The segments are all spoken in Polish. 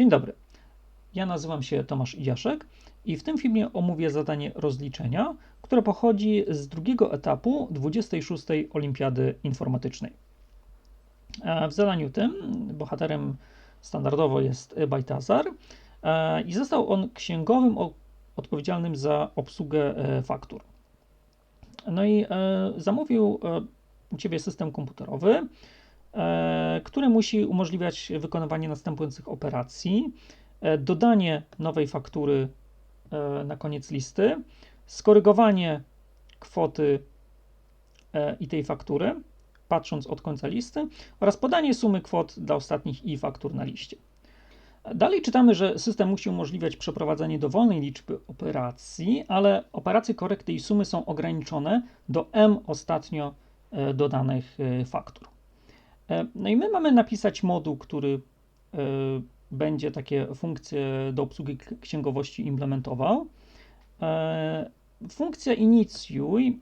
Dzień dobry. Ja nazywam się Tomasz Idziaszek i w tym filmie omówię zadanie rozliczenia, które pochodzi z drugiego etapu 26. Olimpiady Informatycznej. E, W zadaniu tym bohaterem standardowo jest Bajtazar e, i został on księgowym odpowiedzialnym za obsługę e, faktur. No i zamówił u Ciebie system komputerowy, e, który musi umożliwiać wykonywanie następujących operacji: e, dodanie nowej faktury e, na koniec listy, skorygowanie kwoty i tej faktury, patrząc od końca listy, oraz podanie sumy kwot dla ostatnich i faktur na liście. Dalej czytamy, że system musi umożliwiać przeprowadzenie dowolnej liczby operacji, ale operacje korekty i sumy są ograniczone do m ostatnio dodanych faktur. E, No i my mamy napisać moduł, który e, będzie takie funkcje do obsługi księgowości implementował. E, Funkcja inicjuj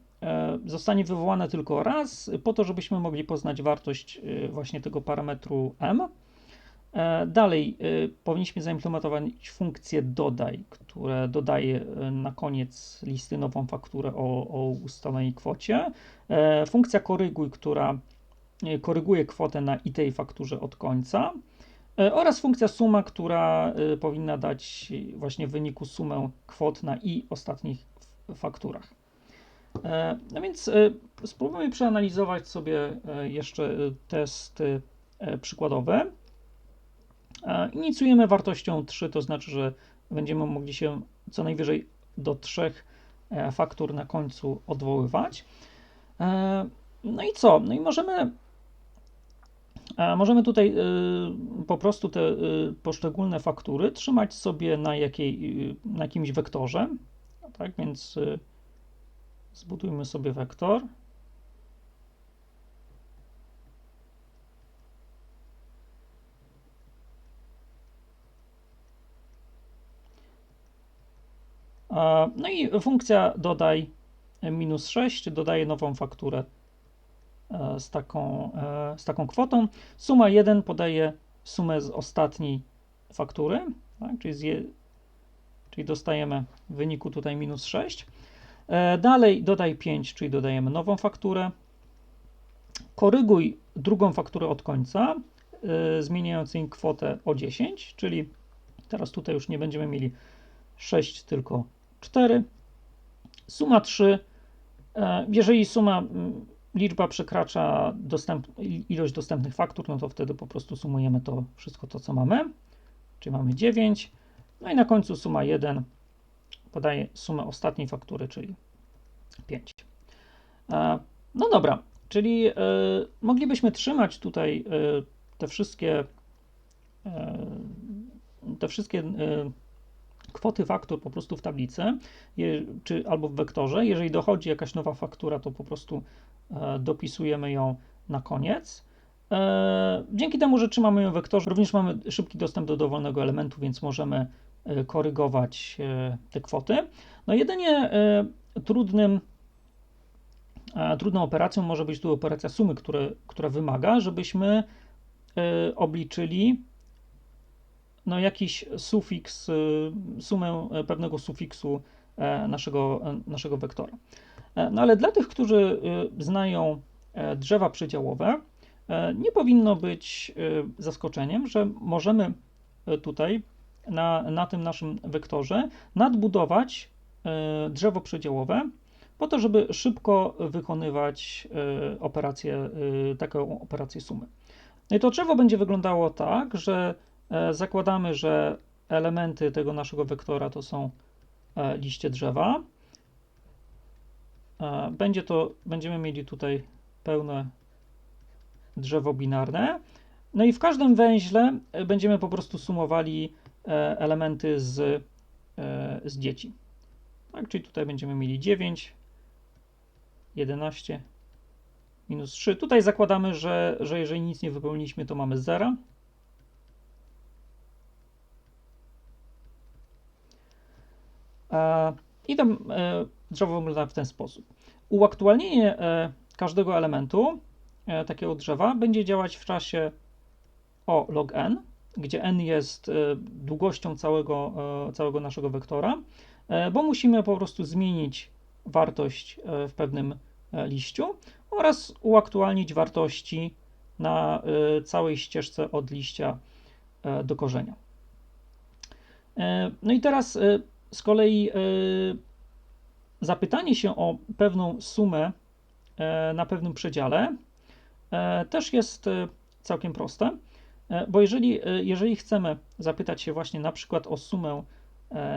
zostanie wywołana tylko raz, po to, żebyśmy mogli poznać wartość właśnie tego parametru m. Dalej powinniśmy zaimplementować funkcję dodaj, która dodaje na koniec listy nową fakturę o, o ustalonej kwocie. Funkcja koryguj, która koryguje kwotę na i tej fakturze od końca. E, Oraz funkcja suma, która e, powinna dać e, właśnie w wyniku sumę kwot na i ostatnich fakturach. E, No więc e, spróbujmy przeanalizować sobie e, jeszcze e, testy e, przykładowe. E, Inicjujemy wartością 3, to znaczy, że będziemy mogli się co najwyżej do trzech e, faktur na końcu odwoływać. E, No i co? No i możemy, e, możemy tutaj y, po prostu te y, poszczególne faktury trzymać sobie na, jakiej, y, na jakimś wektorze. Tak więc zbudujmy sobie wektor. No i funkcja dodaj minus 6 dodaje nową fakturę z taką, e, z taką kwotą. Suma 1 podaje sumę z ostatniej faktury, tak? czyli, je, czyli dostajemy w wyniku tutaj minus 6. E, Dalej dodaj 5, czyli dodajemy nową fakturę. Koryguj drugą fakturę od końca, e, zmieniając jej kwotę o 10, czyli teraz tutaj już nie będziemy mieli 6, tylko 4. Suma 3. E, Jeżeli suma, liczba przekracza dostęp, ilość dostępnych faktur, no to wtedy po prostu sumujemy to wszystko to, co mamy. Czyli mamy 9. No i na końcu suma 1 podaje sumę ostatniej faktury, czyli 5. E, No dobra, czyli e, moglibyśmy trzymać tutaj e, te wszystkie te wszystkie kwoty faktur po prostu w tablicy, je, czy albo w wektorze. Jeżeli dochodzi jakaś nowa faktura, to po prostu dopisujemy ją na koniec. E, dzięki temu, że trzymamy ją w wektorze, również mamy szybki dostęp do dowolnego elementu, więc możemy e, korygować e, te kwoty. No jedynie e, trudnym, e, trudną operacją może być tu operacja sumy, które, która wymaga, żebyśmy e, obliczyli no, jakiś sufiks, sumę e, pewnego sufiksu e, naszego, e, naszego wektora. E, No ale dla tych, którzy y, znają e, drzewa przedziałowe, e, nie powinno być zaskoczeniem, że możemy e, tutaj na, na tym naszym wektorze nadbudować e, drzewo przedziałowe po to, żeby szybko wykonywać e, operację, taką operację sumy. No i to drzewo będzie wyglądało tak, że E, Zakładamy, że elementy tego naszego wektora to są e, liście drzewa. Będzie to, będziemy mieli tutaj pełne drzewo binarne. No i w każdym węźle e, będziemy po prostu sumowali e, elementy z, e, z dzieci. Tak, czyli tutaj będziemy mieli 9, 11, minus 3. Tutaj zakładamy, że, że jeżeli nic nie wypełniliśmy, to mamy 0. E, I tam drzewo wygląda w ten sposób. Uaktualnienie e, każdego elementu e, takiego drzewa będzie działać w czasie o log n, gdzie n jest długością całego, całego naszego wektora, bo musimy po prostu zmienić wartość w pewnym liściu oraz uaktualnić wartości na całej ścieżce od liścia do korzenia. No i teraz z kolei zapytanie się o pewną sumę e, na pewnym przedziale e, też jest e, całkiem proste, bo jeżeli, jeżeli chcemy zapytać się właśnie na przykład o sumę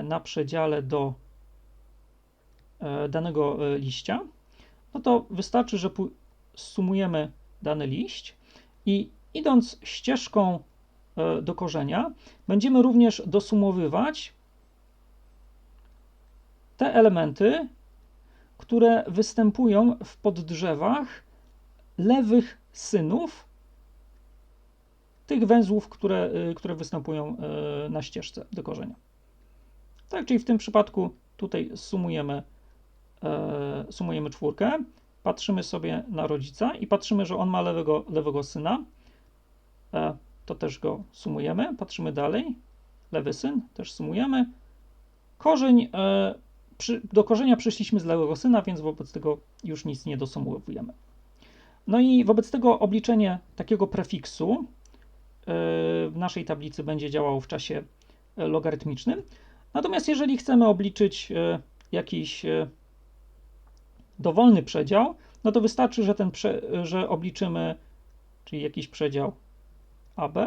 na przedziale do danego liścia, no to wystarczy, że sumujemy dany liść i idąc ścieżką do korzenia, będziemy również dosumowywać te elementy, które występują w poddrzewach lewych synów tych węzłów, które, y, które występują y, na ścieżce do korzenia. Tak, czyli w tym przypadku tutaj sumujemy, e, sumujemy czwórkę, patrzymy sobie na rodzica i patrzymy, że on ma lewego, lewego syna, e, to też go sumujemy, patrzymy dalej, lewy syn, też sumujemy, korzeń e, przy, do korzenia przyszliśmy z lewego syna, więc wobec tego już nic nie dosumowujemy. No i wobec tego obliczenie takiego prefiksu e, w naszej tablicy będzie działało w czasie e, logarytmicznym. Natomiast jeżeli chcemy obliczyć e, jakiś dowolny przedział, no to wystarczy, że, ten że obliczymy, czyli jakiś przedział AB,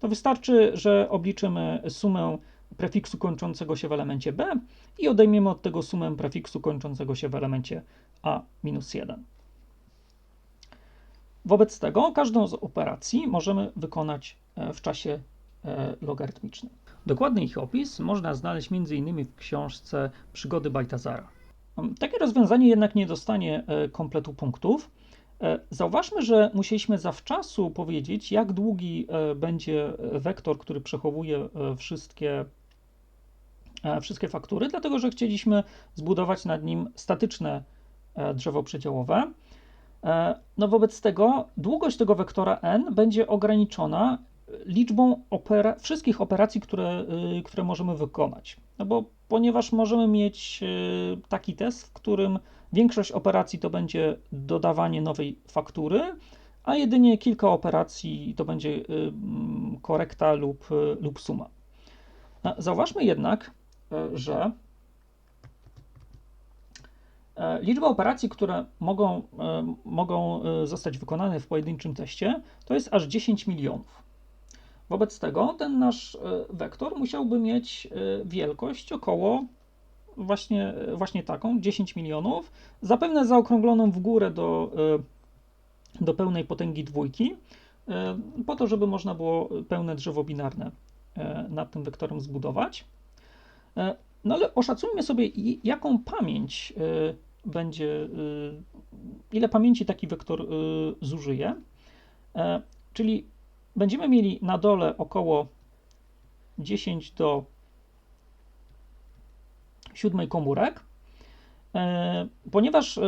to wystarczy, że obliczymy sumę prefiksu kończącego się w elemencie b i odejmiemy od tego sumę prefiksu kończącego się w elemencie a minus 1. Wobec tego każdą z operacji możemy wykonać e, w czasie e, logarytmicznym. Dokładny ich opis można znaleźć m.in. w książce Przygody Bajtazara. Takie rozwiązanie jednak nie dostanie e, kompletu punktów. Zauważmy, że musieliśmy zawczasu powiedzieć, jak długi będzie wektor, który przechowuje wszystkie wszystkie faktury, dlatego że chcieliśmy zbudować nad nim statyczne e, drzewo przedziałowe. E, no wobec tego długość tego wektora n będzie ograniczona liczbą opera wszystkich operacji, które, które możemy wykonać. No bo ponieważ możemy mieć taki test, w którym większość operacji to będzie dodawanie nowej faktury, a jedynie kilka operacji to będzie korekta lub, lub suma. Zauważmy jednak, E, że e, liczba operacji, które mogą, e, mogą zostać wykonane w pojedynczym teście, to jest aż 10 milionów. Wobec tego ten nasz wektor musiałby mieć wielkość około właśnie, właśnie taką, 10 milionów, zapewne zaokrągloną w górę do, do pełnej potęgi dwójki, po to, żeby można było pełne drzewo binarne nad tym wektorem zbudować. E, no ale oszacujmy sobie, jaką pamięć e, będzie, e, ile pamięci taki wektor zużyje. Czyli będziemy mieli na dole około 10 do 7 komórek. Ponieważ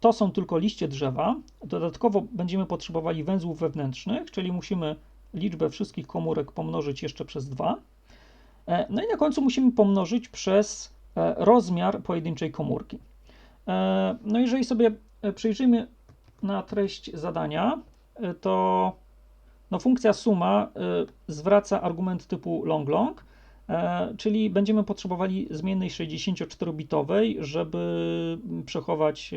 to są tylko liście drzewa, dodatkowo będziemy potrzebowali węzłów wewnętrznych, czyli musimy liczbę wszystkich komórek pomnożyć jeszcze przez 2. E, no i na końcu musimy pomnożyć przez e, rozmiar pojedynczej komórki. E, no jeżeli sobie przyjrzymy na treść zadania, to no funkcja suma zwraca argument typu long-long, czyli będziemy potrzebowali zmiennej 64-bitowej, żeby przechować,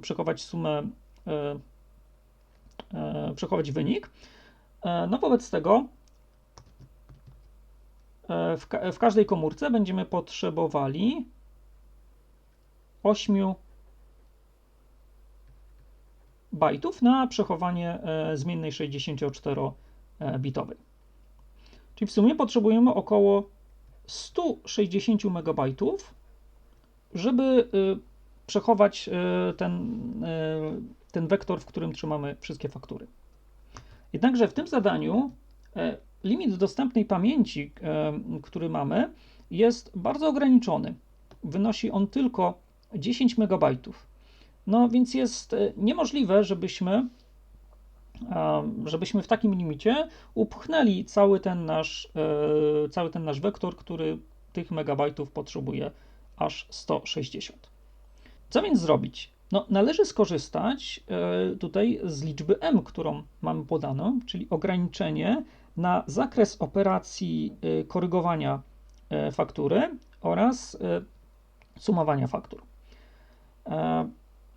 przechować sumę, przechować wynik. No wobec tego w, ka w każdej komórce będziemy potrzebowali 8 bajtów na przechowanie e, zmiennej 64-bitowej. Czyli w sumie potrzebujemy około 160 MB, żeby e, przechować ten, ten wektor, w którym trzymamy wszystkie faktury. Jednakże w tym zadaniu limit dostępnej pamięci, który mamy, jest bardzo ograniczony. Wynosi on tylko 10 MB. No więc jest e, niemożliwe, żebyśmy żebyśmy w takim limicie upchnęli cały ten nasz, e, cały ten nasz wektor, który tych megabajtów potrzebuje aż 160. Co więc zrobić? No, należy skorzystać e, tutaj z liczby m, którą mamy podaną, czyli ograniczenie na zakres operacji e, korygowania faktury oraz sumowania faktur.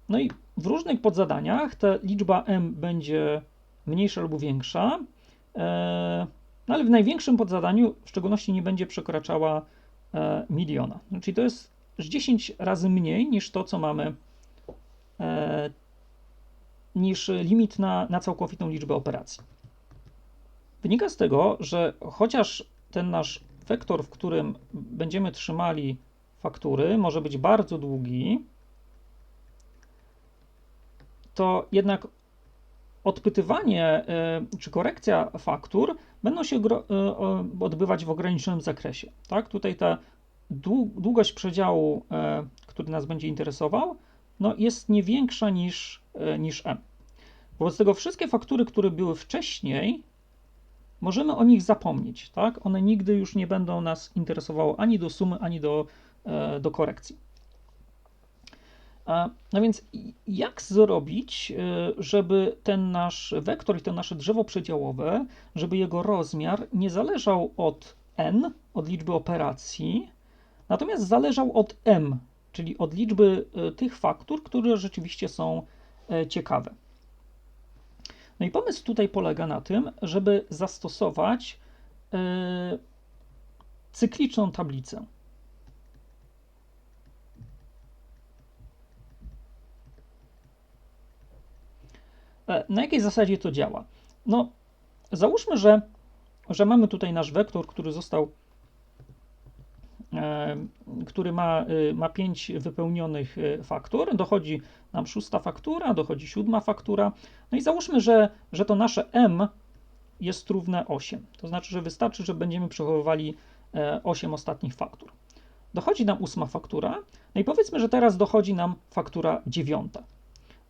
No i w różnych podzadaniach ta liczba m będzie mniejsza lub większa, e, no ale w największym podzadaniu w szczególności nie będzie przekraczała e, miliona. Czyli to jest 10 razy mniej niż to, co mamy, e, niż limit na, na całkowitą liczbę operacji. Wynika z tego, że chociaż ten nasz wektor, w którym będziemy trzymali faktury, może być bardzo długi, to jednak odpytywanie e, czy korekcja faktur będą się e, odbywać w ograniczonym zakresie. Tak? Tutaj ta długość przedziału, e, który nas będzie interesował, no jest nie większa niż, niż m. Wobec tego wszystkie faktury, które były wcześniej, możemy o nich zapomnieć. Tak? One nigdy już nie będą nas interesowały ani do sumy, ani do, do korekcji. No więc jak zrobić, e, żeby ten nasz wektor i to nasze drzewo przedziałowe, żeby jego rozmiar nie zależał od n, od liczby operacji, natomiast zależał od m, czyli od liczby e, tych faktur, które rzeczywiście są e, ciekawe. No i pomysł tutaj polega na tym, żeby zastosować cykliczną tablicę. E, na jakiej zasadzie to działa? No, załóżmy, że, że mamy tutaj nasz wektor, który został, który ma, e, ma 5 wypełnionych faktur, dochodzi nam szósta faktura, dochodzi siódma faktura, no i załóżmy, że, że to nasze m jest równe 8. To znaczy, że wystarczy, że będziemy przechowywali 8 ostatnich faktur. Dochodzi nam ósma faktura, no i powiedzmy, że teraz dochodzi nam faktura dziewiąta.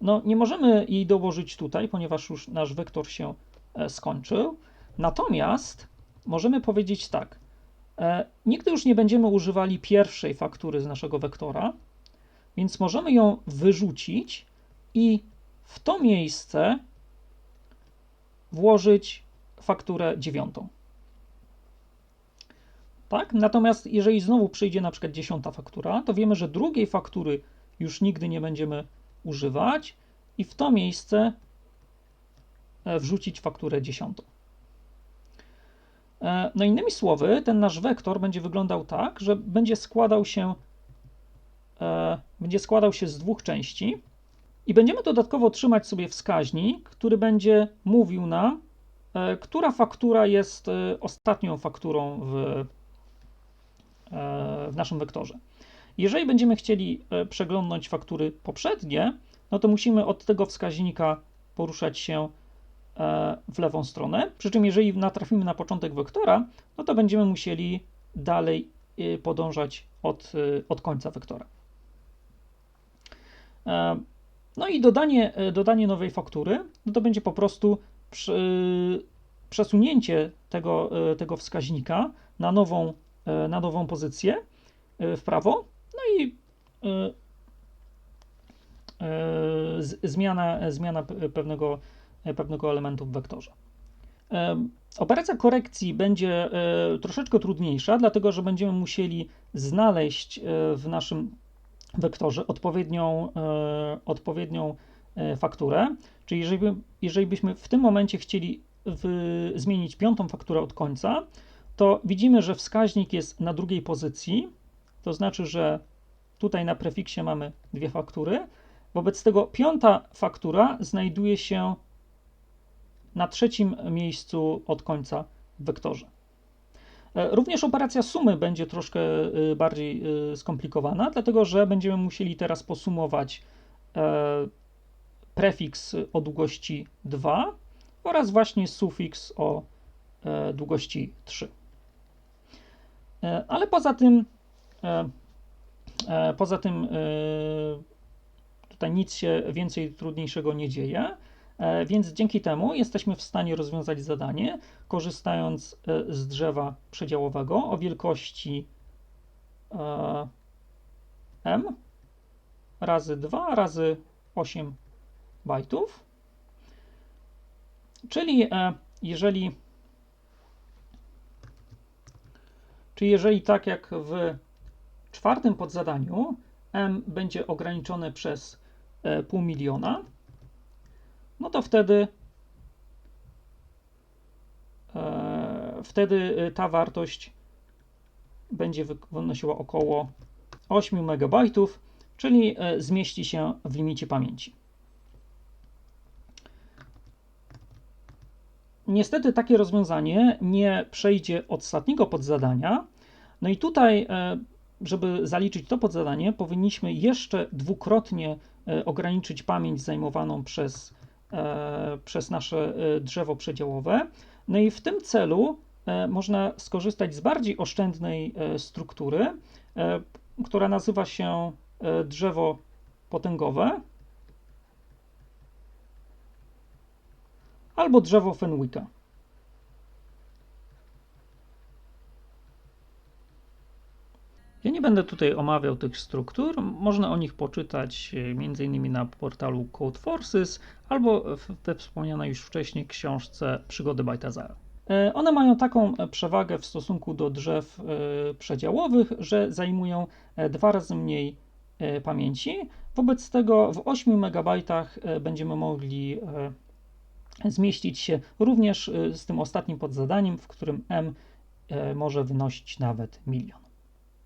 No, nie możemy jej dołożyć tutaj, ponieważ już nasz wektor się e, skończył. Natomiast możemy powiedzieć tak. E, nigdy już nie będziemy używali pierwszej faktury z naszego wektora, więc możemy ją wyrzucić i w to miejsce włożyć fakturę dziewiątą. Tak? Natomiast jeżeli znowu przyjdzie na przykład dziesiąta faktura, to wiemy, że drugiej faktury już nigdy nie będziemy używać i w to miejsce e, wrzucić fakturę dziesiątą. E, no innymi słowy, ten nasz wektor będzie wyglądał tak, że będzie składał się e, będzie składał się z dwóch części i będziemy dodatkowo trzymać sobie wskaźnik, który będzie mówił nam, która faktura jest ostatnią fakturą w, w naszym wektorze. Jeżeli będziemy chcieli e, przeglądnąć faktury poprzednie, no to musimy od tego wskaźnika poruszać się e, w lewą stronę. Przy czym, jeżeli natrafimy na początek wektora, no to będziemy musieli dalej e, podążać od, od końca wektora. No i dodanie, dodanie nowej faktury, no to będzie po prostu przesunięcie tego, tego wskaźnika na nową, na nową pozycję w prawo, no i zmiana, zmiana pewnego, pewnego elementu w wektorze. Operacja korekcji będzie e, troszeczkę trudniejsza, dlatego że będziemy musieli znaleźć e, w naszym wektorze odpowiednią, e, odpowiednią fakturę. Czyli jeżeli, jeżeli byśmy w tym momencie chcieli w, zmienić piątą fakturę od końca, to widzimy, że wskaźnik jest na drugiej pozycji, to znaczy, że tutaj na prefiksie mamy dwie faktury. Wobec tego piąta faktura znajduje się na trzecim miejscu od końca w wektorze. E, również operacja sumy będzie troszkę e, bardziej e, skomplikowana, dlatego że będziemy musieli teraz posumować prefiks o długości 2 oraz właśnie sufiks o długości 3. Ale poza tym poza tym tutaj nic się więcej trudniejszego nie dzieje. E, Więc dzięki temu jesteśmy w stanie rozwiązać zadanie, korzystając e, z drzewa przedziałowego o wielkości e, m razy 2 razy 8 bajtów. Czyli jeżeli czyli jeżeli tak jak w czwartym podzadaniu m będzie ograniczone przez pół miliona, no to wtedy e, wtedy e, ta wartość będzie wy- wynosiła około 8 MB, czyli e, zmieści się w limicie pamięci. Niestety takie rozwiązanie nie przejdzie ostatniego podzadania. No i tutaj, e, żeby zaliczyć to podzadanie, powinniśmy jeszcze dwukrotnie e, ograniczyć pamięć zajmowaną przez, przez nasze e, drzewo przedziałowe. No i w tym celu e, można skorzystać z bardziej oszczędnej e, struktury, e, która nazywa się e, drzewo potęgowe albo drzewo Fenwicka. Ja nie będę tutaj omawiał tych struktur. Można o nich poczytać e, m.in. na portalu Code Forces albo we wspomnianej już wcześniej książce Przygody Bajtazara. E, One mają taką e, przewagę w stosunku do drzew przedziałowych, że zajmują dwa razy mniej pamięci. Wobec tego w 8 MB będziemy mogli zmieścić się również z tym ostatnim podzadaniem, w którym m może wynosić nawet milion.